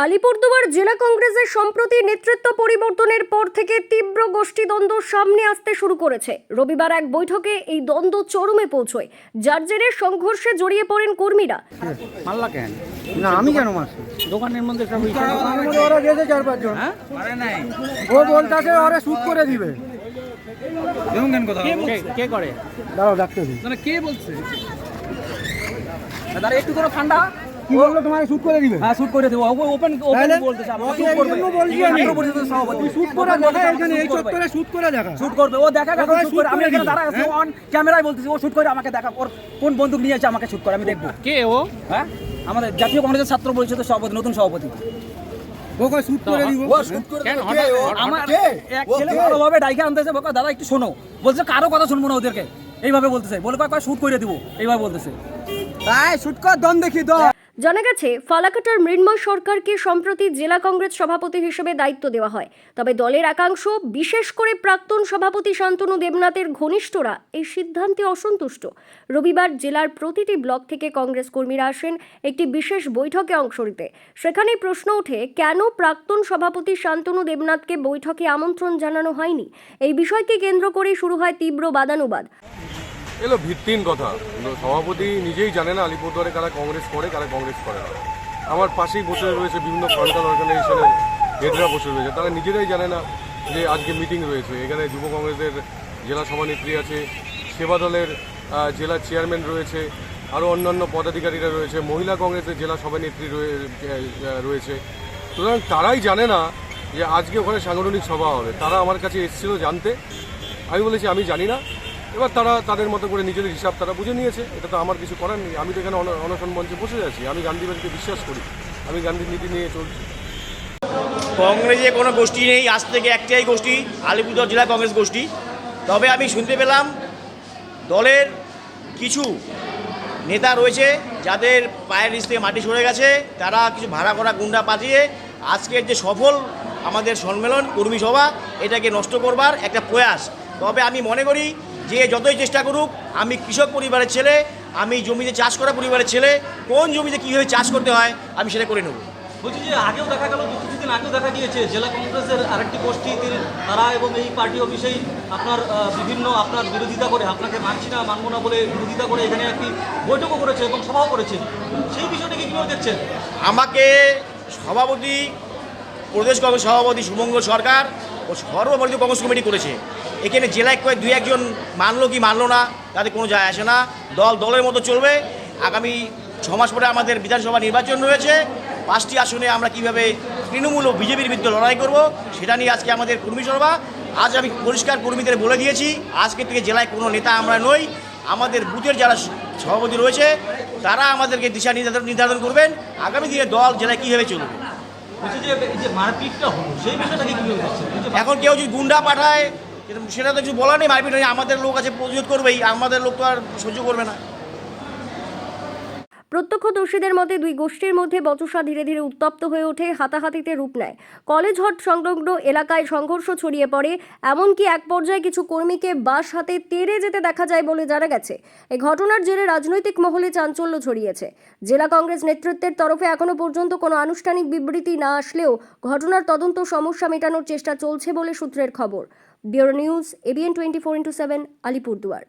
আলিপুরদুয়ার জেলা কংগ্রেসের সম্প্রতি নেতৃত্ব পরিবর্তনের পর থেকে তীব্র গোষ্ঠীদ্বন্দ্ব সামনে আসতে শুরু করেছে। রবিবার এক বৈঠকে এই দ্বন্দ্ব চরমে পৌঁছয়। যার জেরে সংঘর্ষে জড়িয়ে পড়েন কর্মীরা। মাল্লা কেন? না আমি কেন মারছি? দোকানের মধ্যে সব ওই- আমার মধ্যে ওরা গেছে চার পাঁচজন। হ্যাঁ? ও বলতাছে ওরা শুট করে দিবে। কে- কে করে? দাঁড়াও ডাক্তার কে বলছে? দাদা একটু করে ঠান্ডা। কি বলল? তোমার শুট করে দিবে? হ্যাঁ শুট করে দেবো। ওপেন ওপেন বলতেছে শুট বলছি আমি। সভাপতি। শুট করে দেখা এখানে এই চত্বরে শুট করে দেখা। শুট করবে। ও দেখা এখন শুট করে। আমি এখানে দাঁড়া আছি? অন ক্যামেরায় বলতেছি ও শুট করে আমাকে দেখা ওর কোন বন্দুক নিয়ে আছে আমাকে শুট করে আমি দেখব। কে ও? হ্যাঁ? আমাদের জাতীয় কংগ্রেসের ছাত্র পরিষদের সভাপতি নতুন সভাপতি। ওকে শুট করে দিব। ও শুট করে কেন? দেবে। হঠাৎ- কে ও? হঠাৎ- আমার এক ও ছেলে ভালোভাবে ডাইকে আনতেছে বকা দাদা একটু শোনো। বলছে কারও কথা শুনব না ওদেরকে। এইভাবে বলতেছে। বলে কয় কয় শুট করে দিব। এইভাবে বলতেছে। তাই শুট কর দম দেখি দম। জানা গেছে, ফালাকাটার মৃন্ময় সরকারকে সম্প্রতি জেলা কংগ্রেস সভাপতি হিসেবে দায়িত্ব দেওয়া হয়। তবে দলের একাংশ, বিশেষ করে প্রাক্তন সভাপতি শান্তনু দেবনাথের ঘনিষ্ঠরা এই সিদ্ধান্তে অসন্তুষ্ট। রবিবার জেলার প্রতিটি ব্লক থেকে কংগ্রেস কর্মীরা আসেন একটি বিশেষ বৈঠকে অংশ নিতে। সেখানে প্রশ্ন ওঠে, কেন প্রাক্তন সভাপতি শান্তনু দেবনাথকে বৈঠকে আমন্ত্রণ জানানো হয়নি? এই বিষয়কে কেন্দ্র করে শুরু হয় তীব্র বাদানুবাদ। এলো ভিত্তিহীন কথা। সভাপতি নিজেই জানে না আলিপুরদুয়ারে কারা কংগ্রেস করে, কারা কংগ্রেস করে না। আমার পাশেই বসে রয়েছে বিভিন্ন ফান্ডাল অর্গানাইজেশনের হেডরা বসে রয়েছে। তারা নিজেরাই জানে না যে আজকে মিটিং রয়েছে। এখানে যুব কংগ্রেসের জেলা সভানেত্রী আছে, সেবা দলের জেলা চেয়ারম্যান রয়েছে আরও অন্যান্য পদাধিকারীরা রয়েছে, মহিলা কংগ্রেসের জেলা সভানেত্রী রয়ে- রয়েছে। সুতরাং তারাই জানে না যে আজকে ওখানে সাংগঠনিক সভা হবে। তারা আমার কাছে এসেছিল জানতে। আমি বলেছি, আমি জানি না। এবার তারা তাদের মতো করে নিজেদের হিসাব তারা বুঝে নিয়েছে। এটা তো আমার কিছু করার নেই। আমি তো এখানে অন- অনশন মঞ্চে বসে আছি। আমি গান্ধীবাদীকে বিশ্বাস করি। আমি গান্ধীর নীতি নিয়ে চলছি। কংগ্রেসে কোনো গোষ্ঠী নেই। আজ থেকে একটাই গোষ্ঠী, আলিপুরদুয়ার জেলা কংগ্রেস গোষ্ঠী। তবে আমি শুনতে পেলাম, দলের কিছু নেতা রয়েছে যাদের পায়ের নিচ থেকে মাটি সরে গেছে। তারা কিছু ভাড়া করা গুন্ডা পাঠিয়ে আজকের যে সফল আমাদের সম্মেলন, কর্মী সভা, এটাকে নষ্ট করবার একটা প্রয়াস। তবে আমি মনে করি যে যতই চেষ্টা করুক আমি কৃষক পরিবারের ছেলে আমি জমিতে চাষ করা পরিবারের ছেলে কোন জমিতে কীভাবে চাষ করতে হয় আমি সেটা করে নেব। বলছি যে আগেও দেখা গেল কিছুদিন আগেও দেখা গিয়েছে জেলা কংগ্রেসের আরেকটি গোষ্ঠী তিনি- তারা এবং এই পার্টি অফিসেই আপনার বিভিন্ন আপনার বিরোধিতা করে আপনাকে মানছি না মানবো না বলে বিরোধিতা করে এখানে একটি বৈঠকও করেছে এবং সভাও করেছে। সেই বিষয়টাকে কীভাবে দেখছেন? আমাকে সভাপতি প্রদেশ কংগ্রেস সভাপতি শুভঙ্কর সরকার ও সর্বভারতীয় কংগ্রেস কমিটি করেছে। এখানে জেলায় কয়েক দুই একজন মানলো কি মানলো না তাতে কোনো যায় আসে না। দল দলের মতো চলবে। আগামী ছ মাস পরে আমাদের বিধানসভা নির্বাচন রয়েছে। পাঁচটি আসনে আমরা কীভাবে তৃণমূল ও বিজেপির বিরুদ্ধে লড়াই করব সেটা নিয়ে আজকে আমাদের কর্মী সভা। আজ আমি পরিষ্কার কর্মীদের বলে দিয়েছি আজকে থেকে জেলায় কোনো নেতা আমরা নই। আমাদের বুথের যারা সভাপতি রয়েছে তারা আমাদেরকে দিশা নির্ধারণ নির্ধারণ করবেন। আগামী দিনে দল জেলায় কীভাবে চলবে? এখন কেউ যদি গুন্ডা পাঠায় সেটা তো কিছু বলার নেই, মারপিট হয়ে আমাদের লোক আছে, প্রতিরোধ করবেই। আমাদের লোক তো আর সহ্য করবে না। প্রত্যক্ষদর্শীদের মতে দুই গোষ্ঠীর মধ্যে বচসা ধীরে ধীরে উত্তপ্ত হয়ে ওঠে, হাতাহাতিতে রূপ নেয়। কলেজ হট সংলগ্ন এলাকায় সংঘর্ষ ছড়িয়ে পড়ে, এমনকি এক পর্যায়ে কিছু কর্মীকে বাস হাতে তেড়ে যেতে দেখা যায় বলে জানা গেছে। এই ঘটনার জেরে রাজনৈতিক মহলে চাঞ্চল্য ছড়িয়েছে। জেলা কংগ্রেস নেতৃত্বের তরফে এখনও পর্যন্ত কোনো আনুষ্ঠানিক বিবৃতি না আসলেও ঘটনার তদন্ত সমস্যা মেটানোর চেষ্টা চলছে বলে সূত্রের খবর। Bureau news, ABN twenty four into seven, Alipurduar.